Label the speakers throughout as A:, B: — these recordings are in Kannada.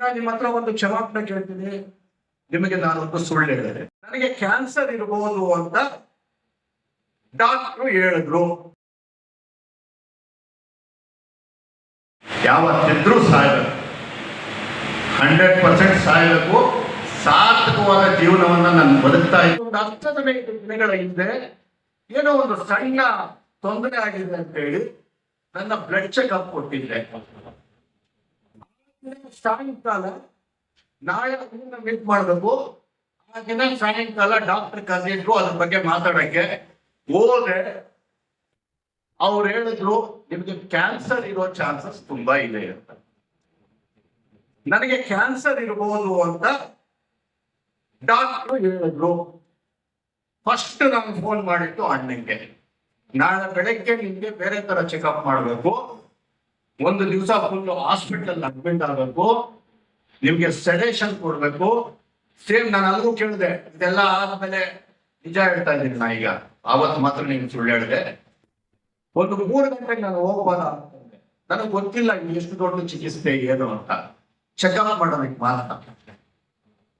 A: ಅಣ್ಣ ನಿಮ್ಮ ಹತ್ರ ಒಂದು ಕ್ಷಮಾಪಣೆ ಕೇಳ್ತೀನಿ. ನಿಮಗೆ ನಾನು ಒಂದು ಸುಳ್ಳು ಹೇಳಿದೆ. ನನಗೆ ಕ್ಯಾನ್ಸರ್ ಇರಬಹುದು ಅಂತ ಡಾಕ್ಟ್ರು ಹೇಳಿದ್ರು.
B: ಯಾವತ್ತಿದ್ರೂ ಸಾಯಬೇಕು. ಹಂಡ್ರೆಡ್ ಪರ್ಸೆಂಟ್ ಸಾಯಬೇಕು. ಸಾರ್ಥಕವಾದ ಜೀವನವನ್ನ ನಾನು ಬದುಕ್ತಾ ಇದ್ದೆ
A: ಒಂದು ಹದಿನೈದು ದಿನಗಳ ಹಿಂದೆ ಏನೋ ಒಂದು ಸಣ್ಣ ತೊಂದರೆ ಆಗಿದೆ ಅಂತ ಹೇಳಿ ನನ್ನ ಬ್ಲಡ್ ಚೆಕ್ಅಪ್ ಕೊಟ್ಟಿದ್ದೆ. ಸಾಯಂಕಾಲ ನಾಳೆ ಮೀಟ್ ಮಾಡಬೇಕು. ಆ ಸಾಯಂಕಾಲ ಡಾಕ್ಟರ್ ಕರೆದಿದ್ರು ಅದ್ರ ಬಗ್ಗೆ ಮಾತಾಡಕ್ಕೆ ಹೋದೆ. ಅವ್ರು ಹೇಳಿದ್ರು, ನಿಮ್ಗೆ ಕ್ಯಾನ್ಸರ್ ಇರೋ ಚಾನ್ಸಸ್ ತುಂಬಾ ಇದೆ ಅಂತ. ನನಗೆ ಕ್ಯಾನ್ಸರ್ ಇರಬಹುದು ಅಂತ ಡಾಕ್ಟ್ರು ಹೇಳಿದ್ರು. ಫಸ್ಟ್ ನಾನು ಫೋನ್ ಮಾಡಿದ್ದು ಅಣ್ಣಂಗೆ. ನಾಳೆ ಬೆಳಗ್ಗೆ ನಿಮ್ಗೆ ಬೇರೆ ತರ ಚೆಕಪ್ ಮಾಡಬೇಕು. ಒಂದು ದಿವಸ ಫುಲ್ ಹಾಸ್ಪಿಟಲ್ ಅಡ್ಮಿಟ್ ಆಗಬೇಕು, ನಿಮಗೆ ಸಜೆಷನ್ ಕೊಡಬೇಕು. ಸೇಮ್ ನಾನು ಅಲ್ಲಿಗೂ ಕೇಳಿದೆ, ಇದೆಲ್ಲ ಆದ್ಮೇಲೆ ನಿಜ ಹೇಳ್ತಾ ಇದ್ದೀನಿ ನಾ ಈಗ. ಅವತ್ತು ಮಾತ್ರ ನಿಮ್ಗೆ ಸುಳ್ಳು ಹೇಳಿದೆ. ಒಂದು ಮೂರು ಗಂಟೆಗೆ ನಾನು ಹೋಗ್ಬಾರ ನನಗೆ ಗೊತ್ತಿಲ್ಲ ಎಷ್ಟು ದೊಡ್ಡ ಚಿಕಿತ್ಸೆ ಏನು ಅಂತ. ಚೆಕಪ್ ಮಾಡೋದಕ್ಕೆ ಮಾತ್ರ.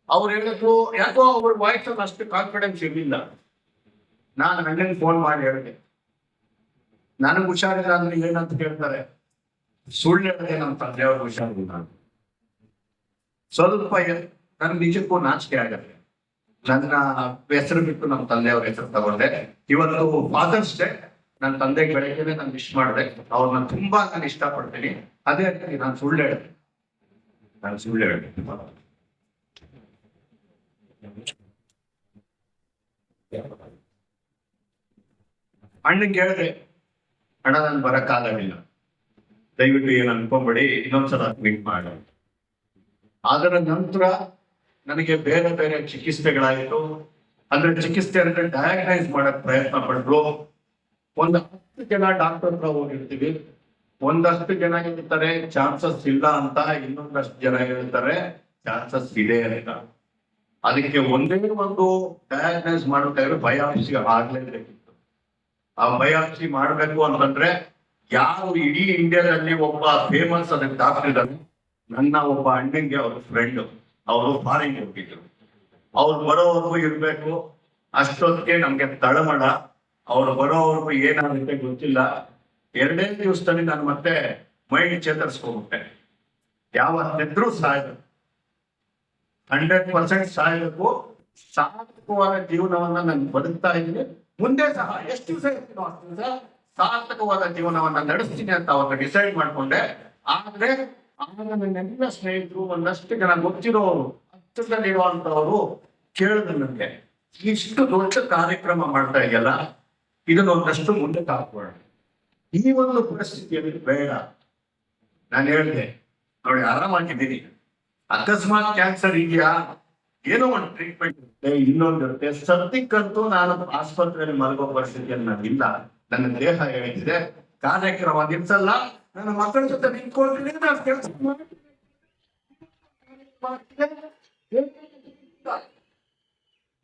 A: ಅವ್ರು ಹೇಳಿದ್ರು, ಯಾಕೋ ಅವ್ರ ವಾಯ್ಸ್ ಅಷ್ಟು ಕಾನ್ಫಿಡೆನ್ಸ್ ಇರಲಿಲ್ಲ. ನಾನು ಅಣ್ಣನ್ ಫೋನ್ ಮಾಡಿ ಹೇಳಿದೆ. ನನಗೆ ಹುಷಾರಿಲ್ಲ ಅಂದ್ರೆ ಏನಂತ ಕೇಳ್ತಾರೆ. ಸುಳ್ಳು ಹೇಳಿದೆ ನಮ್ಮ ತಂದೆಯವ್ರಿಗೆ ಹುಷಾರಿಲ್ಲ. ಸ್ವಲ್ಪ ನನ್ ನಿಜಕ್ಕೂ ನಾಚಿಕೆ ಆಗತ್ತೆ. ನನ್ನ ಹೆಸರು ಬಿಟ್ಟು ನಮ್ಮ ತಂದೆಯವ್ರ ಹೆಸರು ತಗೊಂಡೆ. ಇವತ್ತು ಫಾದರ್ಸ್ ಡೇ ನನ್ನ ತಂದೆಗೆ ಬೆಳಗ್ಗೆನೆ ನಾನು ವಿಶ್ ಮಾಡಿದೆ. ಅವ್ರನ್ನ ತುಂಬಾ ನಾನು ಇಷ್ಟಪಡ್ತೀನಿ. ಅದೇ ರೀತಿ ನಾನು ಸುಳ್ಳು ಹೇಳಿದೆ ನಾನು ಸುಳ್ಳು ಹೇಳಿದೆ ಅಣ್ಣಂಗೆ ಹೇಳಿದೆ, ಅಣ್ಣ, ನಾನು ಬರಕ್ಕಾಗಲಿಲ್ಲ. ದಯವಿಟ್ಟು ಏನು ಅನ್ಕೊಂಬೇಡಿ ಇನ್ನೊಂದ್ಸಲ ಮೀಟ್ ಮಾಡಿ. ಅದರ ನಂತರ ನನಗೆ ಬೇರೆ ಬೇರೆ ಚಿಕಿತ್ಸೆಗಳಾಯಿತು. ಅಂದ್ರೆ ಚಿಕಿತ್ಸೆ ಅಂದ್ರೆ ಡಯಾಗ್ನೈಸ್ ಮಾಡಕ್ ಪ್ರಯತ್ನ ಪಡ್ರು. ಒಂದು ಹತ್ತು ಜನ ಡಾಕ್ಟರ್ ಹತ್ರ ಹೋಗಿರ್ತೀವಿ. ಒಂದಷ್ಟು ಜನ ಹೇಳ್ತಾರೆ, ಚಾನ್ಸಸ್ ಇಲ್ಲ ಅಂತ. ಇನ್ನೊಂದಷ್ಟು ಜನ ಹೇಳ್ತಾರೆ, ಚಾನ್ಸಸ್ ಇದೆ ಅಂತ. ಅದಕ್ಕೆ ಒಂದೇ ಒಂದು ಡಯಾಗ್ನೈಸ್ ಮಾಡಬೇಕಾದ್ರೆ ಬಯಾಪ್ಸಿ ಆಗ್ಲೇಬೇಕಿತ್ತು. ಆ ಬಯಾಪ್ಸಿ ಮಾಡ್ಬೇಕು ಅಂತಂದ್ರೆ ಯಾರು ಇಡೀ ಇಂಡಿಯಾದಲ್ಲಿ ಒಬ್ಬ ಫೇಮಸ್ ಅದಕ್ಕೆ ಡಾಕ್ಟರ್ ಇದ್ದಾನೆ ನನ್ನ ಒಬ್ಬ ಅಣ್ಣಂಗೆ ಅವ್ರ ಫ್ರೆಂಡ್ ಅವರು ಫಾರಿನ್ ಹೋಗಿದ್ರು. ಅವ್ರು ಬರೋವರೆಗೂ ಇರ್ಬೇಕು. ಅಷ್ಟೊತ್ತಿಗೆ ನಮ್ಗೆ ತಳಮಳ. ಅವ್ರು ಬರೋವರೆಗೂ ಏನಾಗುತ್ತೆ ಗೊತ್ತಿಲ್ಲ. ಎರಡೇ ದಿವಸದಲ್ಲಿ ನಾನು ಮತ್ತೆ ಮೈಂಡ್ ಚೇತರಿಸ್ಕೊಂಡ್ಬಿಟ್ಟೆ ಯಾವತ್ತಿದ್ರೂ ಸಾಯ್ಬೇಕು. ಹಂಡ್ರೆಡ್ ಪರ್ಸೆಂಟ್ ಸಾಯ್ಬೇಕು. ಸಾತ್ವವಾದ ಜೀವನವನ್ನ ನಾನು ಬದುಕ್ತಾ ಇದ್ದೀನಿ. ಮುಂದೆ ಸಹ ಎಷ್ಟು ದಿವಸ ಸಾರ್ಥಕವಾದ ಜೀವನವನ್ನ ನಡೆಸ್ತೀನಿ ಅಂತ ಅವಾಗ ಡಿಸೈಡ್ ಮಾಡ್ಕೊಂಡೆ. ಆದ್ರೆ ನನ್ನೆಲ್ಲ ಸ್ನೇಹಿತರು ಒಂದಷ್ಟು ಜನ ಗೊತ್ತಿರೋರು ಹತ್ತಿರದಲ್ಲಿರುವಂತವರು ಕೇಳಿದ್ರು ನನಗೆ ಇಷ್ಟು ದೊಡ್ಡ ಕಾರ್ಯಕ್ರಮ ಮಾಡ್ತಾ ಇದೆಯಲ್ಲ, ಇದನ್ನ ಒಂದಷ್ಟು ಮುಂದಕ್ಕೆ ಹಾಕೋಣ ಈ ಒಂದು ಪರಿಸ್ಥಿತಿಯಲ್ಲಿ ಬೇಡ. ನಾನು ಹೇಳಿದೆ, ನೋಡಿ ಆರಾಮಾಗಿದ್ದೀನಿ ಅಕಸ್ಮಾತ್ ಕ್ಯಾನ್ಸರ್ ಇದೆಯಾ? ಏನೋ ಒಂದು ಟ್ರೀಟ್ಮೆಂಟ್ ಇರುತ್ತೆ ಇನ್ನೊಂದು ಇರುತ್ತೆ ಸದ್ಯಕ್ಕಂತೂ ನಾನು ಆಸ್ಪತ್ರೆಯಲ್ಲಿ ಮಲಗೋ ಪರಿಸ್ಥಿತಿಯಲ್ಲಿ ನಾನಿಲ್ಲ. ನನ್ನ ದೇಹ ಹೇಳಿದೆ ಕಾರ್ಯಕ್ರಮ ನಿಲ್ಸಲ್ಲ. ನನ್ನ ಮಕ್ಕಳ ಜೊತೆ ನಿಂತ್ಕೊಳ್ತೀನಿ ನಾನು ಕೆಲಸ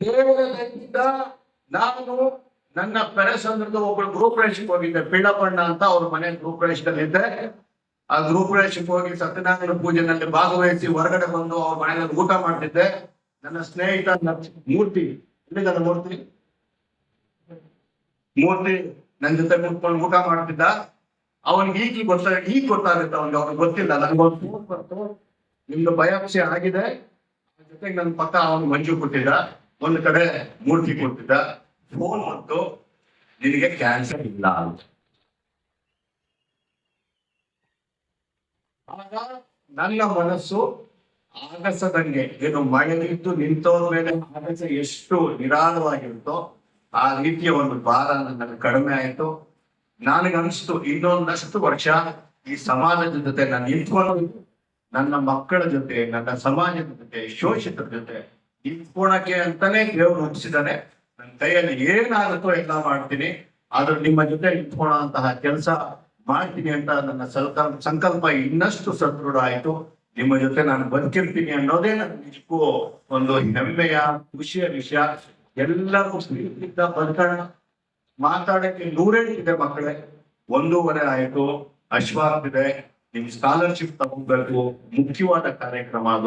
A: ದೇವರ ನಾನು ನನ್ನ ಪೆರಸಂದ್ರದ ಒಬ್ಬರು ಗೃಹಪ್ರವೇಶಕ್ಕೆ ಹೋಗಿದ್ದೆ. ಪೀಡಪಣ್ಣ ಅಂತ ಅವ್ರ ಮನೆ ಗೃಹಪ್ರವೇಶದಲ್ಲಿದ್ದೆ ಆ ಗೃಹಪ್ರವೇಶಕ್ಕೆ ಹೋಗಿ ಸತ್ಯನಾರಾಯಣ ಪೂಜೆನಲ್ಲಿ ಭಾಗವಹಿಸಿ ಹೊರಗಡೆ ಬಂದು ಅವ್ರ ಮನೆಯಲ್ಲಿ ಊಟ ಮಾಡ್ತಿದ್ದೆ. ನನ್ನ ಸ್ನೇಹಿತ ಮೂರ್ತಿ. ಎಲ್ಲಿದ್ದಾರೆ ಮೂರ್ತಿ? ಮೂರ್ತಿ. ನನ್ನ ಜೊತೆ ಕೂತ್ಕೊಂಡು ಊಟ ಮಾಡ್ತಿದ್ದ? ಅವನಿಗೆ ಈಗ ಗೊತ್ತ ಈಗ ಗೊತ್ತಾಗುತ್ತೆ ಅವನಿಗೆ, ಅವ್ನಿಗೆ ಗೊತ್ತಿಲ್ಲ, ನನ್ಗೆ ಫೋನ್ ಬಂತು. ನಿಮ್ದು ಬಯಾಪ್ಸಿ ಆಗಿದೆ. ಜೊತೆಗೆ ನನ್ನ ಪಕ್ಕ ಅವನು ಮಂಜು ಕೊಟ್ಟಿದ್ದ ಒಂದು ಕಡೆ ಮೂರ್ತಿ ಕೊಟ್ಟಿದ್ದ ಫೋನ್ ಬಂತು. ನಿನಗೆ ಕ್ಯಾನ್ಸರ್ ಇಲ್ಲ ಅಂತ. ಆಗ ನನ್ನ ಮನಸ್ಸು ಆಗಸದಂಗೆ, ಏನು ಮಳೆಗಿದ್ದು ನಿಂತವ್ರ ಮೇಲೆ ಆಗಸ ಎಷ್ಟು ನಿರಾಳವಾಗಿರುತ್ತೋ ಆ ರೀತಿಯ ಒಂದು ಭಾರ ನನಗೆ ಕಡಿಮೆ ಆಯ್ತು. ನನಗನ್ಸ್ತು ಇನ್ನೊಂದಷ್ಟು ವರ್ಷ ಈ ಸಮಾಜದ ಜೊತೆ ನಾನು ನಿಂತ್ಕೊಂಡು, ನನ್ನ ಮಕ್ಕಳ ಜೊತೆ, ನನ್ನ ಸಮಾಜದ ಜೊತೆ, ಶೋಷಿತರ ಜೊತೆ ನಿಂತ್ಕೊಳಕ್ಕೆ ಅಂತಾನೆ ದೇವ್ರು ಹುಟ್ಟಿಸಿದಾನೆ ನನ್ನ ಕೈಯಲ್ಲಿ ಏನಾಗುತ್ತೋ ಎಲ್ಲ ಮಾಡ್ತೀನಿ. ಆದ್ರೂ ನಿಮ್ಮ ಜೊತೆ ನಿಂತ್ಕೊಳ್ಳೋಂತಹ ಕೆಲಸ ಮಾಡ್ತೀನಿ ಅಂತ ನನ್ನ ಸಂಕಲ್ಪ ಸಂಕಲ್ಪ ಇನ್ನಷ್ಟು ಸದೃಢ ಆಯ್ತು. ನಿಮ್ಮ ಜೊತೆ ನಾನು ಬದುಕಿರ್ತೀನಿ ಅನ್ನೋದೇ ನನ್ನ ನಿಜಕ್ಕೂ ಒಂದು ಹೆಮ್ಮೆಯ, ಖುಷಿಯ ವಿಷಯ. ಎಲ್ಲರೂ ಸ್ನೇಹಿತ ಬದುಕೋಣ ಮಾತಾಡಕ್ಕೆ ಇದೆ ಮಕ್ಕಳೇ. ಒಂದೂವರೆ ಆಯ್ತು. ಇದೆ ನಿಮ್ ಸ್ಕಾಲರ್ಶಿಪ್ ತಗೋಬೇಕು. ಮುಖ್ಯವಾದ ಕಾರ್ಯಕ್ರಮ ಅದು.